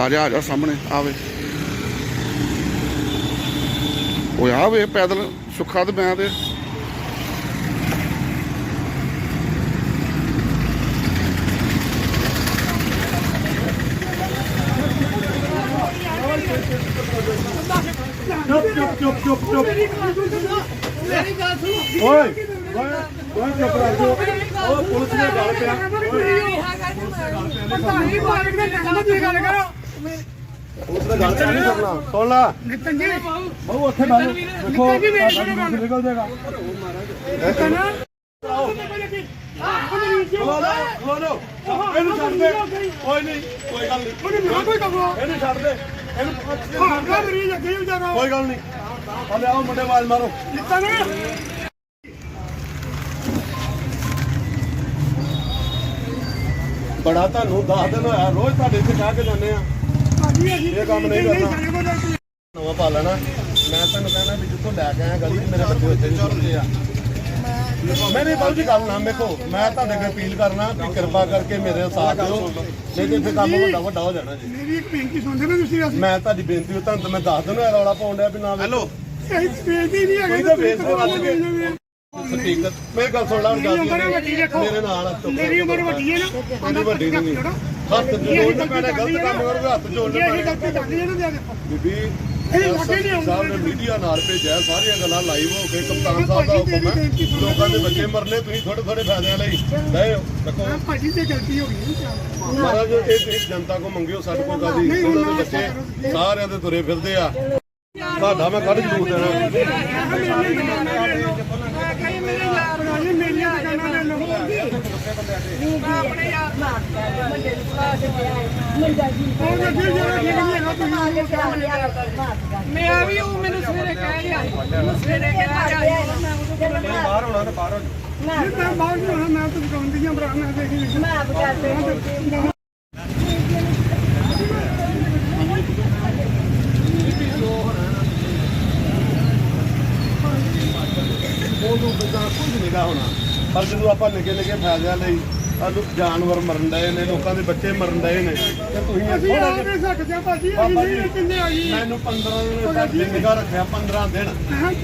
ਆ ਜਾ ਆ ਜਾ ਸਾਹਮਣੇ ਆਵੇ ਓਏ ਆਵੇ ਪੈਦਲ ਸੁੱਖਾ ਤੇ ਮੈਂ ਤੇ ਚੁੱਪ ਚੁੱਪ ਚੁੱਪ ਚੁੱਪ ਚੁੱਪ ਮੇਰੀ ਗੱਲ ਸੁਣੋ ਓਏ ਓਏ ਓਏ ਚੁੱਪ ਕਰ ਜੋ ਉਹ ਪੁਲਿਸ ਨੇ ਗੱਲ ਪਿਆ ਦੇ ਨਾਲ ਦੀ ਗੱਲ ਕਰੋ ਗੱਲ ਨਹੀਂ ਸੁਣ ਲਾ। ਨਿਤਨ ਜੀ। ਬਹੁ ਉੱਥੇ ਦੇਖੋ। ਨਿਕਲ ਜਾਏਗਾ। ਇਹਨੂੰ ਛੱਡ ਦੇ। ਕੋਈ ਨਹੀਂ ਕੋਈ ਗੱਲ ਨਹੀਂ। ਉਹਨੇ ਮੇਰਾ ਕੋਈ ਕੰਮ ਇਹਨੂੰ ਛੱਡ ਦੇ। ਇਹਨੂੰ ਹਾਰਦਾ ਮਰੀਜ਼ ਅੱਗੇ ਹੀ ਵਿਚਾਰਾ ਕੋਈ ਗੱਲ ਨਹੀਂ। ਹਲੇ ਆਓ ਮੁੰਡੇ ਆਵਾਜ਼ ਮਾਰੋ। ਨਿਤਨ। ਬੜਾ ਤੁਹਾਨੂੰ 10 ਦਿਨ ਹੋਇਆ ਰੋਜ਼ ਤੁਹਾਡੇ ਇੱਥੇ ਕਹਿ ਕੇ ਜਾਂਦੇ ਆ। ਇਹ ਕੰਮ ਨਹੀਂ ਕਰਨਾ। ਸਾਡੇ ਕੋਲ ਤਾਂ ਨਵਾਂ ਪਾ ਲੈਣਾ ਮੈਂ ਤੁਹਾਨੂੰ ਕਹਿਣਾ ਵੀ ਜਿੱਥੋਂ ਲੈ ਕੇ ਆਇਆ ਗਲੀ 'ਚ ਮੇਰੇ ਬੱਚੇ ਉੱਥੇ ਨਹੀਂ ਸੁਣਦੇ ਆ। ਮੈਂ ਨਹੀਂ ਬਾਬੂ ਜੀ ਗੱਲ ਨਾ ਮੇਕੋ ਮੈਂ ਤੁਹਾਡੇ ਅੱਗੇ ਅਪੀਲ ਕਰਨਾ ਵੀ ਕਿਰਪਾ ਕਰਕੇ ਮੇਰੇ ਸਾਥ ਦਿਓ। ਨਹੀਂ ਤੇ ਇੱਥੇ ਕੰਮ ਵੱਡਾ ਵੱਡਾ ਹੋ ਜਾਣਾ ਜੀ। ਮੇਰੀ ਇੱਕ ਬੇਨਤੀ ਸੁਣਦੇ ਨਾ ਤੁਸੀਂ ਅਸੀਂ ਮੈਂ ਤੁਹਾਡੀ ਬੇਨਤੀ ਉਹ ਤੁਹਾਨੂੰ ਤਾਂ ਮੈਂ ਦੱਸ ਹੋਇਆ ਰੌਲਾ ਪਾਉਣ ਡਿਆ ਵੀ ਨਾ ਹੈਲੋ। ਇਹ ਬੇਨਤੀ ਨਹੀਂ ਹੈਗੀ ਕੋਈ ਤਾਂ ਕੇ। ਵੱਜ ਗਏ। ਮੇਰੀ ਗੱਲ ਸੁਣ ਲਾ ਹੁਣ ਗੱਲ ਮੇਰੇ ਨਾਲ ਮੇਰੀ ਉਮਰ ਵੱਡੀ ਹੈ ਨਾ। ਵੱਡੀ ਨਹੀਂ। ਹੱਥ ਜੋੜਨਾ ਪੈਣਾ ਗਲਤ ਕੰਮ ਕਰੋਗੇ ਹੱਥ ਜੋੜਨੇ ਇਹ ਪੈਣੇ ਗਲਤੀ ਕਰਦੀ ਹੈ ਨਾ ਦੇ ਦੇਖੋ ਬੀਬੀ ਇਹ ਲੱਗੇ ਨਹੀਂ ਆਉਂਦੇ ਸਾਹਿਬ ਨੇ ਮੀਡੀਆ ਨਾਲ ਭੇਜਿਆ ਸਾਰੀਆਂ ਗੱਲਾਂ ਲਾਈਵ ਹੋ ਕੇ ਕਪਤਾਨ ਸਾਹਿਬ ਦਾ ਹੁਕਮ ਹੈ। ਲੋਕਾਂ ਦੇ ਬੱਚੇ ਮਰਨੇ ਤੁਸੀਂ ਥੋੜੇ ਥੋੜੇ ਫਾਇਦਿਆਂ ਲਈ ਲੈ ਦੇਖੋ ਆਹ ਭਾਜੀ ਤੇ ਗਲਤੀ ਹੋ ਗਈ ਹੈ ਮਹਾਰਾਜ ਇਹ ਤੁਸੀਂ ਜਨਤਾ ਕੋ ਮੰਗਿਓ ਸਾਡੇ ਕੋਲ ਕਾਦੀ ਉਹਨਾਂ ਦੇ ਬੱਚੇ ਸਾਰਿਆਂ ਦੇ ਤੁਰੇ ਫਿਰਦੇ ਆ। ਤੁਹਾਡਾ ਮੈਂ ਕੱਢ ਜ਼ਰੂਰ ਦੇਣਾ ਬਣਾਈ ਮੇਰੀਆਂ ਦੁਕਾਨਾਂ ਲੈ ਲਓ ਆਪਣੇ ਯਾਰ ਉਹ ਅੱਗੇ ਜਿਹੜਾ ਠੀਕ ਨਹੀਂ ਹੈਗਾ ਤੁਸੀਂ ਮੈਂ ਵੀ ਉਹ ਮੈਨੂੰ ਸਵੇਰੇ ਕਹਿ ਰਿਹਾ। ਮੈਨੂੰ ਸਵੇਰੇ ਕਹਿ ਰਿਹਾ ਬਾਹਰ ਹੋਣਾ ਤੇ ਬਾਹਰ ਮੈਂ ਬਾਹਰ ਨਹੀਂ ਹੋਣਾ ਮੈਂ ਤਾਂ ਦੁਕਾਨ ਦੀਆਂ ਭਰਾ ਮੈਂ ਦੇਖੀ ਉਹਨੂੰ ਬਿਨਾਂ ਕੁਝ ਨਿਗਾ ਹੋਣਾ। ਪਰ ਜਦੋਂ ਆਪਾਂ ਨਿੱਕੇ ਨਿੱਕੇ ਫਾਇਦਿਆਂ ਲਈ ਆਲੂ ਜਾਨਵਰ ਮਰਨ ਡਏ ਨੇ ਲੋਕਾਂ ਦੇ ਬੱਚੇ ਮਰਨ ਡਏ ਨੇ ਤੇ ਤੁਸੀਂ ਅਸੀਂ ਆ ਜਿਹਾ- ਨਹੀਂ ਸਕਦੇ ਭਾਜੀ ਅਸੀਂ ਬਾਬਾ ਨਹੀਂ ਕਿੰਨੇ ਆ ਮੈਨੂੰ 15 ਦਿਨ ਸਾਡੇ ਨਿਗਾਹ ਰੱਖਿਆ 15 ਦਿਨ।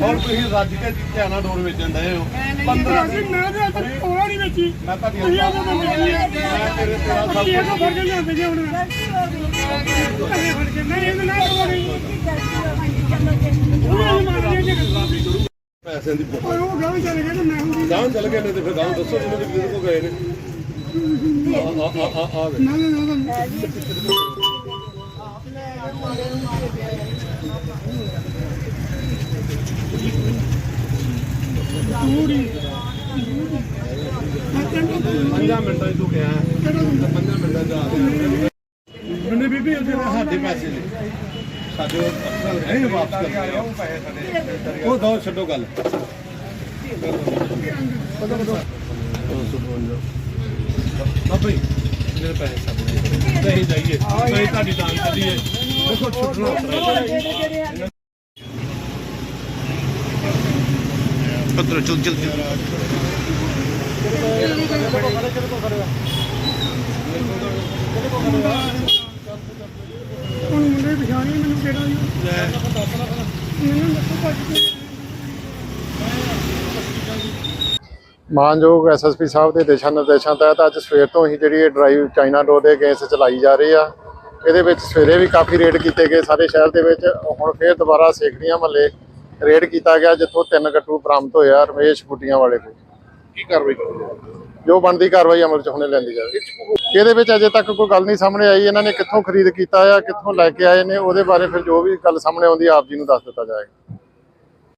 ਹੁਣ ਤੁਸੀਂ ਰੱਜ ਕੇ ਧਿਆਨਾ ਡੋਰ ਵੇਚਣ ਡਏ ਹੋ। 15 ਅਸੀਂ ਦਿਨ। ਮੈਂ ਤਾਂ ਤੱਕ ਕੋਲਾ ਨਹੀਂ ਵੇਚੀ ਮੈਂ ਤੁਹਾਡੀ ਤੁਸੀਂ ਆ ਤਾਂ ਵੇਚੀ ਹੈ ਮੈਂ ਤੇਰੇ ਤੇਰਾ ਸਭ ਕੀ ਇਹ ਤਾਂ ਕੁਝ ਫੜ ਕੇ ਲਿਆਂਦੇ ਜੇ ਹੁਣ। ਨਹੀਂ ਇਹਦੇ ਨਾਲ ਹੋਣੀ ਉਹ ਮਾਰ ਜੇ ਪੈਸਿਆਂ ਦੀ ਬਹੁਤ। ਓਏ ਉਹ ਗਾਂ ਚਲੇ ਗਏ ਤੇ ਮੈਂ ਹੁੰਦੀ ਗਾਂ ਚੱਲ ਗਏ ਨੇ ਤੇ ਫਿਰ ਗਾਂ ਦੱਸੋ ਜਿਹਨੇ ਵੀ ਕਿਹਦੇ ਕੋ ਗਏ ਨੇ। ਆ ਆ ਆ ਆ ਨਾ ਨਾ ਨਾ ਨਾ ਪੰਜਾਂ ਮਿੰਟਾਂ 'ਚ ਤੂੰ ਗਿਆ। ਪੰਜਾਂ ਮਿੰਟਾਂ 'ਚ ਆ ਗਿਆ। ਮੈਨੂੰ ਬੀਬੀ ਉਹਦੇ ਸਾਡੇ ਪੈਸੇ ਨੇ। ਸਾਡੇ ਅਫਸਰ ਇਹ ਵਾਪਸ ਕਰ ਉਹ ਪੈਸੇ ਸਾਡੇ ਉਹ ਦੋ ਛੱਡੋ ਗੱਲ ਬਾਬਾ ਜੀ ਮੇਰੇ ਪੈਸੇ ਸਾਡੇ ਨਹੀਂ ਜਾਈਏ ਨਹੀਂ ਤੁਹਾਡੀ ਦਾਨ ਚੱਲੀਏ ਦੇਖੋ ਛੁੱਟਣਾ ਪੱਤਰ ਚਲ ਚਲ ਚਲ ਹੁਣ ਮੁੰਡੇ ਪਛਾਣੇ ਮੈਨੂੰ ਕਿਹੜਾ ਜੀ ਮੈਨੂੰ ਦੱਸੋ ਭਾਜੀ ਮਾਨਯੋਗ ਐਸਐਸਪੀ ਸਾਹਿਬ ਦੇ ਦਿਸ਼ਾ ਨਿਰਦੇਸ਼ਾਂ ਤਹਿਤ ਅੱਜ ਸਵੇਰ ਤੋਂ ਹੀ ਜਿਹੜੀ ਇਹ ਡਰਾਈਵ ਚਾਈਨਾ ਡੋਰ ਦੇ ਗੈਸ ਚਲਾਈ ਜਾ ਰਹੀ ਆ। ਇਹਦੇ ਵਿੱਚ ਸਵੇਰੇ ਵੀ ਕਾਫੀ ਰੇਡ ਕੀਤੇ ਗਏ ਸਾਰੇ ਸ਼ਹਿਰ ਦੇ ਵਿੱਚ। ਹੁਣ ਫੇਰ ਦੁਬਾਰਾ ਸੇਖੜੀਆਂ ਮਹੱਲੇ ਰੇਡ ਕੀਤਾ ਗਿਆ, ਜਿੱਥੋਂ ਤਿੰਨ ਗੱਟੂ ਬਰਾਮਦ ਹੋਇਆ ਰਮੇਸ਼ ਬੁੱਟੀਆਂ ਵਾਲੇ ਕੋਲ। ਕੀ ਕਾਰਵਾਈ ਕਰੋਗੇ? ਜੋ ਬਣਦੀ ਕਾਰਵਾਈ ਅਮਲ 'ਚ ਹੁਣੇ ਲੈਂਦੀ ਜਾਵੇ। ਇਹਦੇ ਵਿੱਚ ਅਜੇ ਤੱਕ ਕੋਈ ਗੱਲ ਨਹੀਂ ਸਾਹਮਣੇ ਆਈ। ਇਹਨਾਂ ਨੇ ਕਿੱਥੋਂ ਖਰੀਦ ਕੀਤਾ ਆ, ਕਿੱਥੋਂ ਲੈ ਕੇ ਆਏ ਨੇ, ਉਹਦੇ ਬਾਰੇ ਫਿਰ ਜੋ ਵੀ ਗੱਲ ਸਾਹਮਣੇ ਆਉਂਦੀ, ਆਪ ਜੀ ਨੂੰ ਦੱਸ ਦਿੱਤਾ ਜਾਏਗਾ।